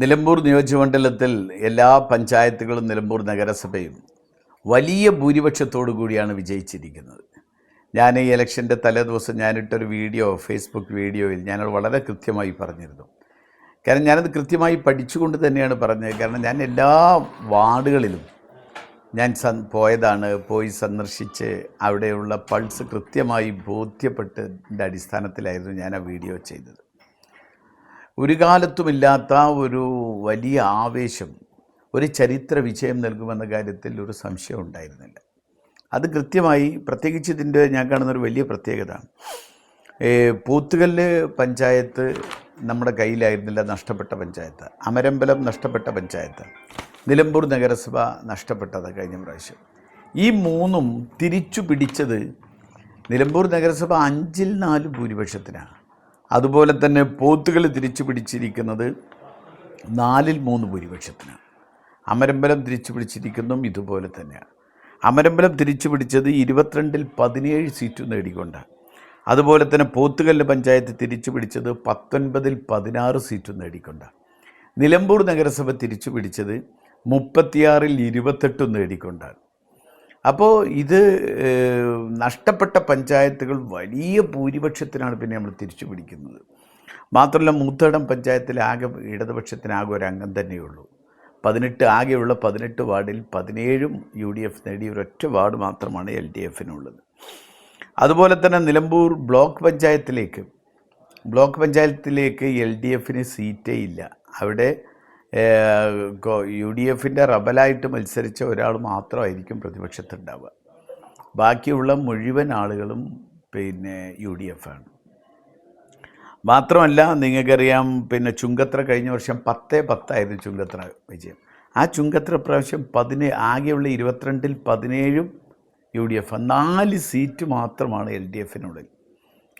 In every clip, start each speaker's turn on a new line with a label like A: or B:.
A: നിലമ്പൂർ നിയോജകമണ്ഡലത്തിൽ എല്ലാ പഞ്ചായത്തുകളും നിലമ്പൂർ നഗരസഭയും വലിയ ഭൂരിപക്ഷത്തോടു കൂടിയാണ് വിജയിച്ചിരിക്കുന്നത്. ഞാൻ ഈ ഇലക്ഷന്റെ തലേദിവസം ഞാനിട്ടൊരു വീഡിയോ ഫേസ്ബുക്ക് വീഡിയോയിൽ ഞാനത് വളരെ കൃത്യമായി പറഞ്ഞിരുന്നു. കാരണം ഞാനത് കൃത്യമായി പഠിച്ചുകൊണ്ട് തന്നെയാണ് പറഞ്ഞത്. കാരണം ഞാൻ എല്ലാ വാർഡുകളിലും ഞാൻ സ പോയതാണ് പോയി സന്ദർശിച്ച് അവിടെയുള്ള പൾസ് കൃത്യമായി ബോധ്യപ്പെട്ടതിന്റെ അടിസ്ഥാനത്തിലായിരുന്നു ഞാൻ ആ വീഡിയോ ചെയ്തത്. ഒരു കാലത്തുമില്ലാത്ത ഒരു വലിയ ആവേശം ഒരു ചരിത്ര വിജയം നൽകുമെന്ന കാര്യത്തിൽ ഒരു സംശയം ഉണ്ടായിരുന്നില്ല. അത് കൃത്യമായി പ്രത്യേകിച്ച് ഇതിന്റെ ഞാൻ കാണുന്ന ഒരു വലിയ പ്രത്യേകത പോത്തുകല്ല് പഞ്ചായത്ത് നമ്മുടെ കയ്യിലായിരുന്നില്ല നഷ്ടപ്പെട്ട പഞ്ചായത്ത്. അമരമ്പലം നഷ്ടപ്പെട്ട പഞ്ചായത്ത്. നിലമ്പൂർ നഗരസഭ നഷ്ടപ്പെട്ടത് കഴിഞ്ഞ പ്രാവശ്യം. ഈ മൂന്നും തിരിച്ചു പിടിച്ചത് നിലമ്പൂർ നഗരസഭ അഞ്ചിൽ നാല് ഭൂരിപക്ഷത്തിനാണ് അതുപോലെ തന്നെ പോത്തുകൾ തിരിച്ചു പിടിച്ചിരിക്കുന്നത് നാലിൽ മൂന്ന് ഭൂരിപക്ഷത്തിനാണ് അമരമ്പലം തിരിച്ചു പിടിച്ചിരിക്കുന്നതും ഇതുപോലെ തന്നെയാണ്. അമരമ്പലം തിരിച്ചു പിടിച്ചത് ഇരുപത്തിരണ്ടിൽ പതിനേഴ് സീറ്റ് നേടിക്കൊണ്ടാണ്. അതുപോലെ തന്നെ പോത്തുകല്ല് പഞ്ചായത്ത് തിരിച്ചു പിടിച്ചത് പത്തൊൻപതിൽ പതിനാറ് സീറ്റ് നേടിക്കൊണ്ടാണ്. നിലമ്പൂർ നഗരസഭ തിരിച്ചു പിടിച്ചത് മുപ്പത്തിയാറിൽ ഇരുപത്തെട്ട് നേടിക്കൊണ്ടാണ്. അപ്പോൾ ഇത് നഷ്ടപ്പെട്ട പഞ്ചായത്തുകൾ വലിയ ഭൂരിപക്ഷത്തിനാണ് പിന്നെ നമ്മൾ തിരിച്ചു പിടിക്കുന്നത്. മാത്രമല്ല മൂത്തടം പഞ്ചായത്തിൽ ആകെ ഇടതുപക്ഷത്തിനാകെ ഒരു അംഗം തന്നെയുള്ളൂ. പതിനെട്ട് ആകെയുള്ള പതിനെട്ട് വാർഡിൽ പതിനേഴും യു ഡി എഫ് നേടിയ ഒരൊറ്റ വാർഡ് മാത്രമാണ് എൽ ഡി എഫിനുള്ളത് അതുപോലെ തന്നെ നിലമ്പൂർ ബ്ലോക്ക് പഞ്ചായത്തിലേക്ക് ബ്ലോക്ക് പഞ്ചായത്തിലേക്ക് എൽ ഡി എഫിന് സീറ്റേ ഇല്ല. അവിടെ യു ഡി എഫിന്റെ റബലായിട്ട് മത്സരിച്ച ഒരാൾ മാത്രമായിരിക്കും പ്രതിപക്ഷത്തുണ്ടാവുക. ബാക്കിയുള്ള മുഴുവൻ ആളുകളും പിന്നെ യു ഡി എഫ് ആണ് മാത്രമല്ല നിങ്ങൾക്കറിയാം പിന്നെ ചുങ്കത്ര കഴിഞ്ഞ വർഷം പത്തേ പത്തായിരുന്നു ചുങ്കത്ര വിജയം. ആ ചുങ്കത്ര പ്രാവശ്യം പതിനേഴ് ആകെയുള്ള ഇരുപത്തിരണ്ടിൽ പതിനേഴും യു ഡി എഫ് നാല് സീറ്റ് മാത്രമാണ് എൽ ഡി എഫിനുള്ളിൽ.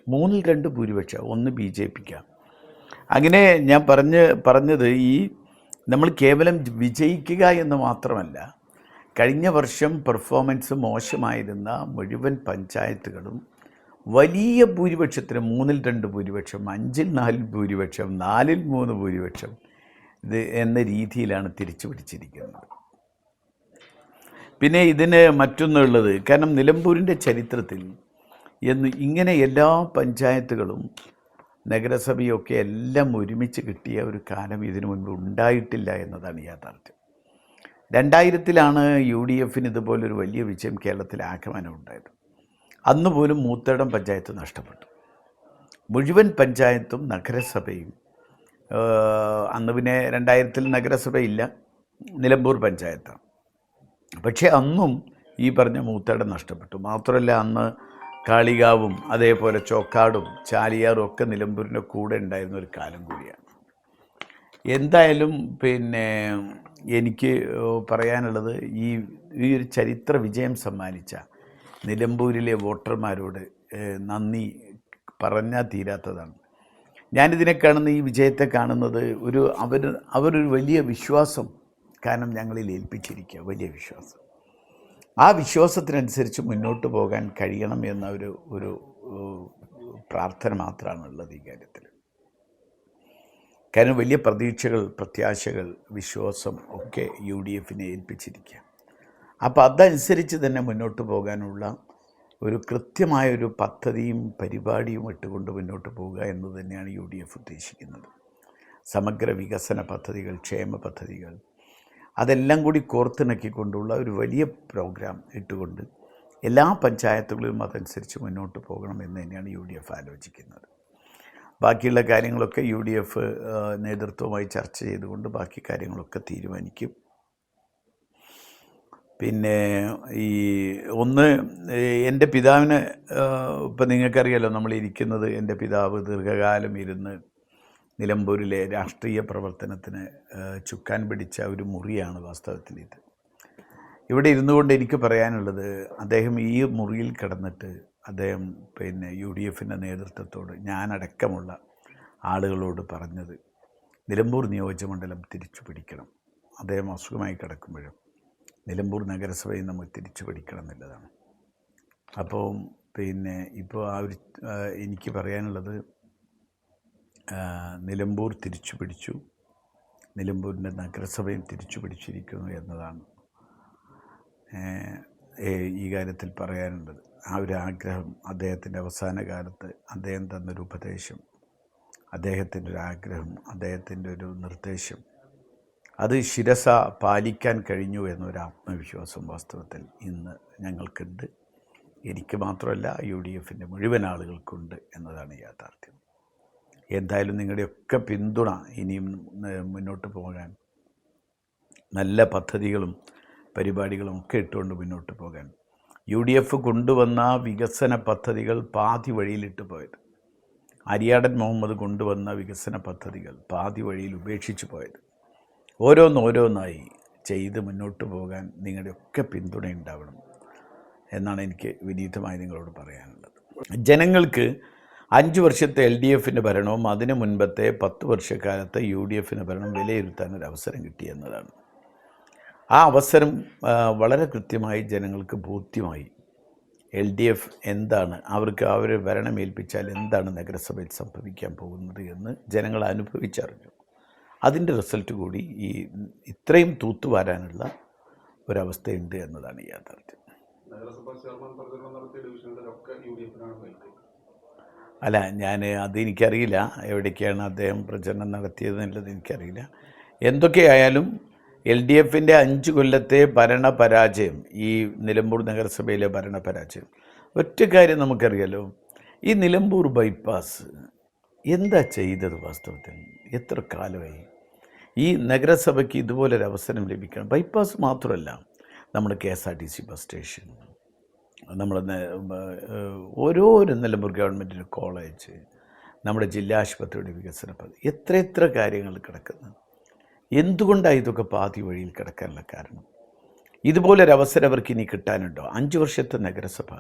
A: മൂന്നിൽ രണ്ട് ഭൂരിപക്ഷം ഒന്ന് ബി ജെ പിക്കാണ്. അങ്ങനെ ഞാൻ പറഞ്ഞ് പറഞ്ഞത് ഈ നമ്മൾ കേവലം വിജയിക്കുക എന്ന് മാത്രമല്ല കഴിഞ്ഞ വർഷം പെർഫോമൻസ് മോശമായിരുന്ന മുഴുവൻ പഞ്ചായത്തുകളും വലിയ ഭൂരിപക്ഷത്തിന് മൂന്നിൽ രണ്ട് ഭൂരിപക്ഷം അഞ്ചിൽ നാലിൽ ഭൂരിപക്ഷം നാലിൽ മൂന്ന് ഭൂരിപക്ഷം ഇത് എന്ന രീതിയിലാണ് തിരിച്ചു പിടിച്ചിരിക്കുന്നത്. പിന്നെ ഇതിന് മറ്റൊന്നുള്ളത് കാരണം നിലമ്പൂരിന്റെ ചരിത്രത്തിൽ എന്ന് ഇങ്ങനെ എല്ലാ പഞ്ചായത്തുകളും നഗരസഭയൊക്കെ എല്ലാം ഒരുമിച്ച് കിട്ടിയ ഒരു കാലം ഇതിനു മുൻപ് ഉണ്ടായിട്ടില്ല എന്നതാണ് യാഥാർത്ഥ്യം. രണ്ടായിരത്തിലാണ് യു ഡി എഫിന് ഇതുപോലൊരു വലിയ വിജയം കേരളത്തിൽ ആക്രമണം ഉണ്ടായത്. അന്ന് പോലും മൂത്തടം പഞ്ചായത്ത് നഷ്ടപ്പെട്ടു. മുഴുവൻ പഞ്ചായത്തും നഗരസഭയും അന്ന് പിന്നെ രണ്ടായിരത്തിൽ നഗരസഭയില്ല നിലമ്പൂർ പഞ്ചായത്താണ്. പക്ഷേ അന്നും ഈ പറഞ്ഞ മൂത്തടം നഷ്ടപ്പെട്ടു. മാത്രമല്ല അന്ന് കാളികാവും അതേപോലെ ചോക്കാടും ചാലിയാറും ഒക്കെ നിലമ്പൂരിന്റെ കൂടെ ഉണ്ടായിരുന്ന ഒരു കാലം കൂടിയാണ്. എന്തായാലും പിന്നെ എനിക്ക് പറയാനുള്ളത് ഈ ഈ ഒരു ചരിത്ര വിജയം സമ്മാനിച്ച നിലമ്പൂരിലെ വോട്ടർമാരോട് നന്ദി പറഞ്ഞാൽ തീരാത്തതാണ്. ഞാനിതിനെ കാണുന്ന ഈ വിജയത്തെ കാണുന്നത് ഒരു അവർ അവരൊരു വലിയ വിശ്വാസം കാരണം ഞങ്ങളിൽ ഏൽപ്പിച്ചിരിക്കുക വലിയ വിശ്വാസം. ആ വിശ്വാസത്തിനനുസരിച്ച് മുന്നോട്ട് പോകാൻ കഴിയണം എന്ന ഒരു ഒരു പ്രാർത്ഥന മാത്രമാണുള്ളത് ഈ കാര്യത്തിൽ. കാരണം വലിയ പ്രതീക്ഷകൾ പ്രത്യാശകൾ വിശ്വാസം ഒക്കെ യു ഡി എഫിനെ ഏൽപ്പിച്ചിരിക്കുക. അപ്പോൾ അതനുസരിച്ച് തന്നെ മുന്നോട്ട് പോകാനുള്ള ഒരു കൃത്യമായൊരു പദ്ധതിയും പരിപാടിയും ഇട്ടുകൊണ്ട് മുന്നോട്ട് പോവുക എന്ന് തന്നെയാണ് യു ഡി എഫ് ഉദ്ദേശിക്കുന്നത്. സമഗ്ര വികസന പദ്ധതികൾ ക്ഷേമ പദ്ധതികൾ അതെല്ലാം കൂടി കോർത്തിണക്കിക്കൊണ്ടുള്ള ഒരു വലിയ പ്രോഗ്രാം ഇട്ടുകൊണ്ട് എല്ലാ പഞ്ചായത്തുകളിലും അതനുസരിച്ച് മുന്നോട്ട് പോകണം എന്ന് തന്നെയാണ് യു ഡി എഫ് ആലോചിക്കുന്നത്. ബാക്കിയുള്ള കാര്യങ്ങളൊക്കെ യു ഡി എഫ് നേതൃത്വവുമായി ചർച്ച ചെയ്തുകൊണ്ട് ബാക്കി കാര്യങ്ങളൊക്കെ തീരുമാനിക്കും. പിന്നെ ഈ ഒന്ന് എന്റെ പിതാവിന് ഇപ്പം നിങ്ങൾക്കറിയാലോ നമ്മൾ ഇരിക്കുന്നത് എന്റെ പിതാവ് ദീർഘകാലം ഇരുന്ന് നിലമ്പൂരിലെ രാഷ്ട്രീയ പ്രവർത്തനത്തിന് ചുക്കാൻ പിടിച്ച ഒരു മുറിയാണ് വാസ്തവത്തിൽ ഇത് ഇവിടെ ഇരുന്നു കൊണ്ട് എനിക്ക് പറയാനുള്ളത് അദ്ദേഹം ഈ മുറിയിൽ കിടന്നിട്ട് അദ്ദേഹം പിന്നെ യു ഡി എഫിന്റെ നേതൃത്വത്തോട് ഞാനടക്കമുള്ള ആളുകളോട് പറഞ്ഞത് നിലമ്പൂർ നിയോജകമണ്ഡലം തിരിച്ചു പിടിക്കണം. അദ്ദേഹം അസുഖമായി കിടക്കുമ്പോഴും നിലമ്പൂർ നഗരസഭയിൽ നമ്മൾ തിരിച്ചു പിടിക്കണം എന്നുള്ളതാണ്. അപ്പോൾ പിന്നെ ഇപ്പോൾ ആ ഒരു എനിക്ക് പറയാനുള്ളത് നിലമ്പൂർ തിരിച്ചു പിടിച്ചു. നിലമ്പൂരിന്റെ നഗരസഭയും തിരിച്ചു പിടിച്ചിരിക്കുന്നു എന്നതാണ് ഈ കാര്യത്തിൽ പറയാനുള്ളത്. ആ ഒരു ആഗ്രഹം അദ്ദേഹത്തിന്റെ അവസാന കാലത്ത് അദ്ദേഹം തന്നൊരു ഉപദേശം അദ്ദേഹത്തിന്റെ ഒരു ആഗ്രഹം അദ്ദേഹത്തിന്റെ ഒരു നിർദ്ദേശം. അത് ശിരസ പാലിക്കാൻ കഴിഞ്ഞു എന്നൊരു ആത്മവിശ്വാസം വാസ്തവത്തിൽ ഇന്ന് ഞങ്ങൾക്കുണ്ട്. എനിക്ക് മാത്രമല്ല യു ഡി എഫിന്റെ മുഴുവൻ ആളുകൾക്കുണ്ട് എന്നതാണ് യാഥാർത്ഥ്യം. എന്തായാലും നിങ്ങളുടെയൊക്കെ പിന്തുണ ഇനിയും മുന്നോട്ട് പോകാൻ. നല്ല പദ്ധതികളും പരിപാടികളും ഒക്കെ ഇട്ടുകൊണ്ട് മുന്നോട്ട് പോകാൻ. യു ഡി എഫ് കൊണ്ടുവന്ന വികസന പദ്ധതികൾ പാതി വഴിയിലിട്ട് പോയത്. അരിയാടൻ മുഹമ്മദ് കൊണ്ടുവന്ന വികസന പദ്ധതികൾ പാതി വഴിയിൽ ഉപേക്ഷിച്ച് പോയത്. ഓരോന്നോരോന്നായി ചെയ്ത് മുന്നോട്ട് പോകാൻ നിങ്ങളുടെയൊക്കെ പിന്തുണ ഉണ്ടാവണം എന്നാണ് എനിക്ക് വിനീതമായി നിങ്ങളോട് പറയാനുള്ളത്. ജനങ്ങൾക്ക് അഞ്ച് വർഷത്തെ എൽ ഡി എഫിന്റെ ഭരണവും അതിനു മുൻപത്തെ പത്ത് വർഷക്കാലത്തെ യു ഡി എഫിന്റെ ഭരണം വിലയിരുത്താൻ ഒരു അവസരം കിട്ടി എന്നതാണ്. ആ അവസരം വളരെ കൃത്യമായി ജനങ്ങൾക്ക് ബോധ്യമായി. എൽ ഡി എഫ് എന്താണ് അവർക്ക് അവർ ഭരണം ഏൽപ്പിച്ചാൽ എന്താണ് നഗരസഭയിൽ സംഭവിക്കാൻ പോകുന്നത് എന്ന് ജനങ്ങൾ അനുഭവിച്ചറിഞ്ഞു. അതിന്റെ റിസൾട്ട് കൂടി ഈ ഇത്രയും തൂത്തുവാരാനുള്ള ഒരവസ്ഥയുണ്ട് എന്നതാണ് യാഥാർത്ഥ്യം.
B: നഗരസഭാ ചെയർമാൻ പ്രചരണം നടത്തിയ ഡിവിഷനുകളിലൊക്കെ യു ഡി എഫിനാണ്
A: അല്ല ഞാൻ അതെനിക്കറിയില്ല എവിടേക്കാണ് അദ്ദേഹം പ്രചരണം നടത്തിയതെന്നുള്ളത് എനിക്കറിയില്ല. എന്തൊക്കെയായാലും എൽ ഡി എഫിന്റെ അഞ്ച് കൊല്ലത്തെ ഭരണപരാജയം ഈ നിലമ്പൂർ നഗരസഭയിലെ ഭരണപരാജയം ഒറ്റ കാര്യം നമുക്കറിയാലോ. ഈ നിലമ്പൂർ ബൈപ്പാസ് എന്താ ചെയ്തത് വാസ്തവത്തിൽ? എത്ര കാലമായി? ഈ നഗരസഭയ്ക്ക് ഇതുപോലൊരു അവസരം ലഭിക്കണം. ബൈപ്പാസ് മാത്രമല്ല നമ്മുടെ K S R T C bus station നമ്മുടെ ഓരോ നിലമ്പൂർ ഗവൺമെന്റിന്റെ കോളേജ് നമ്മുടെ ജില്ലാ ആശുപത്രിയുടെ വികസന പദ്ധതി എത്ര എത്ര കാര്യങ്ങൾ കിടക്കുന്നു. എന്തുകൊണ്ടാണ് ഇതൊക്കെ പാതി വഴിയിൽ കിടക്കാനുള്ള കാരണം? ഇതുപോലൊരവസരം അവർക്ക് ഇനി കിട്ടാനുണ്ടോ? അഞ്ച് വർഷത്തെ നഗരസഭ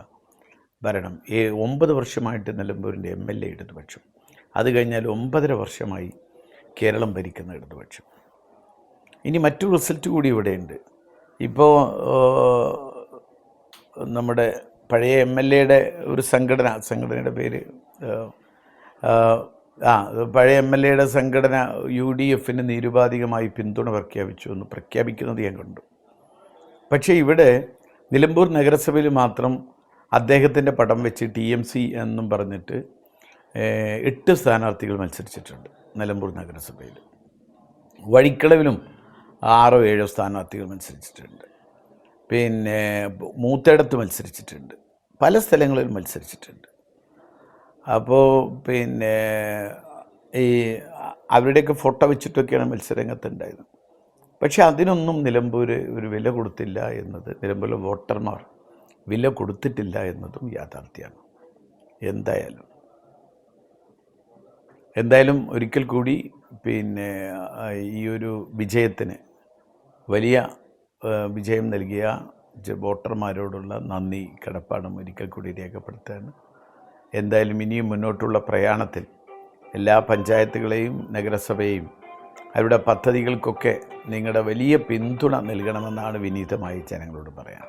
A: ഭരണം ഏ ഒമ്പത് വർഷമായിട്ട് നിലമ്പൂരിന്റെ എം എൽ എ ഇടതുപക്ഷം. അത് കഴിഞ്ഞാൽ ഒമ്പതര വർഷമായി കേരളം ഭരിക്കുന്ന ഇടതുപക്ഷം. ഇനി മറ്റൊരു റിസൾട്ട് കൂടി ഇവിടെയുണ്ട്. ഇപ്പോൾ നമ്മുടെ പഴയ എം എൽ എയുടെ ഒരു സംഘടന സംഘടനയുടെ പേര് ആ പഴയ എം എൽ എയുടെ സംഘടന യു ഡി എഫിന് നിരുപാധികമായി പിന്തുണ പ്രഖ്യാപിച്ചു എന്ന് പ്രഖ്യാപിക്കുന്നത് ഞാൻ കണ്ടു. പക്ഷേ ഇവിടെ നിലമ്പൂർ നഗരസഭയിൽ മാത്രം അദ്ദേഹത്തിന്റെ പടം വെച്ച് ടി എം സി എന്നും പറഞ്ഞിട്ട് എട്ട് സ്ഥാനാർത്ഥികൾ മത്സരിച്ചിട്ടുണ്ട് നിലമ്പൂർ നഗരസഭയിൽ. വഴിക്കളവിലും ആറോ ഏഴോ സ്ഥാനാർത്ഥികൾ മത്സരിച്ചിട്ടുണ്ട്. പിന്നെ മൂത്തേടത്ത് മത്സരിച്ചിട്ടുണ്ട്. പല സ്ഥലങ്ങളിൽ മത്സരിച്ചിട്ടുണ്ട്. അപ്പോൾ പിന്നെ ഈ അവരുടെയൊക്കെ ഫോട്ടോ വെച്ചിട്ടൊക്കെയാണ് മത്സരരംഗത്തുണ്ടായത്. പക്ഷെ അതിനൊന്നും നിലമ്പൂർ ഒരു വില കൊടുത്തില്ല എന്നത് നിലമ്പൂരിലെ വോട്ടർമാർ വില കൊടുത്തിട്ടില്ല എന്നതും യാഥാർത്ഥ്യമാണ്. എന്തായാലും. എന്തായാലും ഒരിക്കൽ കൂടി പിന്നെ ഈ ഒരു വിജയത്തിന് വലിയ വിജയം നൽകിയ വോട്ടർമാരോടുള്ള നന്ദി കടപ്പാടും ഒരിക്കൽ കൂടി രേഖപ്പെടുത്തുകയാണ്. എന്തായാലും ഇനിയും മുന്നോട്ടുള്ള പ്രയാണത്തിൽ എല്ലാ പഞ്ചായത്തുകളെയും നഗരസഭയെയും അവരുടെ പദ്ധതികൾക്കൊക്കെ നിങ്ങളുടെ വലിയ പിന്തുണ നൽകണമെന്നാണ് വിനീതമായി ജനങ്ങളോട് പറയാൻ